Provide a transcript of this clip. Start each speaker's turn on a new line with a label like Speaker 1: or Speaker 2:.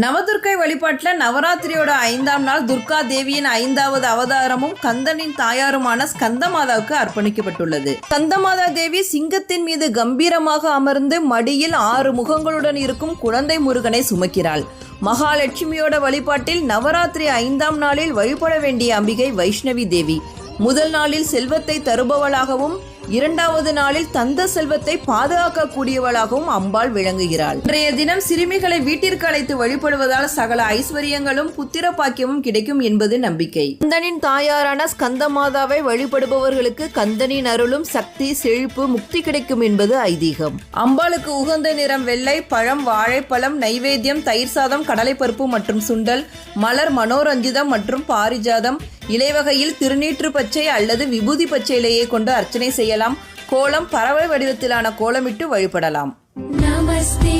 Speaker 1: நவதுர்க்கை வழிபாட்டில் நவராத்திரியோட ஐந்தாம் நாள் துர்கா தேவியின் ஐந்தாவது அவதாரமும் கந்தனின் தாயாருமான ஸ்கந்தமாதாவுக்கு அர்ப்பணிக்கப்பட்டுள்ளது. ஸ்கந்தமாதா தேவி சிங்கத்தின் மீது கம்பீரமாக அமர்ந்து மடியில் ஆறு முகங்களுடன் இருக்கும் குழந்தை முருகனை சுமக்கிறாள். மகாலட்சுமியோட வழிபாட்டில் நவராத்திரி ஐந்தாம் நாளில் வழிபட வேண்டிய அம்பிகை வைஷ்ணவி தேவி. முதல் நாளில் செல்வத்தை தருபவளாகவும் இரண்டாவது நாளில் தந்த செல்வத்தை பாதுகாக்கக்கூடியவளாகவும் அம்பாள் விளங்குகிறாள். இன்றைய தினம் சிறுமிகளை வீட்டிற்கு அழைத்து வழிபடுவதால் சகல ஐஸ்வர்யங்களும் புத்திர பாக்கியமும் கிடைக்கும் என்பது நம்பிக்கை. கந்தனின் தாயாரான ஸ்கந்தமாதாவை வழிபடுபவர்களுக்கு கந்தனின் அருளும் சக்தி செழிப்பு முக்தி கிடைக்கும் என்பது ஐதீகம். அம்பாளுக்கு உகந்த நிறம் வெள்ளை பழம் வாழைப்பழம் நைவேத்தியம் தயிர் சாதம் கடலைப்பருப்பு மற்றும் சுண்டல் மலர் மனோரஞ்சிதம் மற்றும் பாரிஜாதம் இலைவகையில் திருநீற்று பச்சை அல்லது விபூதி பச்சையிலேயே கொண்டு அர்ச்சனை செய்யலாம். செய்யலாம் கோலம் பறவை வடிவத்திலான கோலமிட்டு வழிபடலாம்.
Speaker 2: நமஸ்தே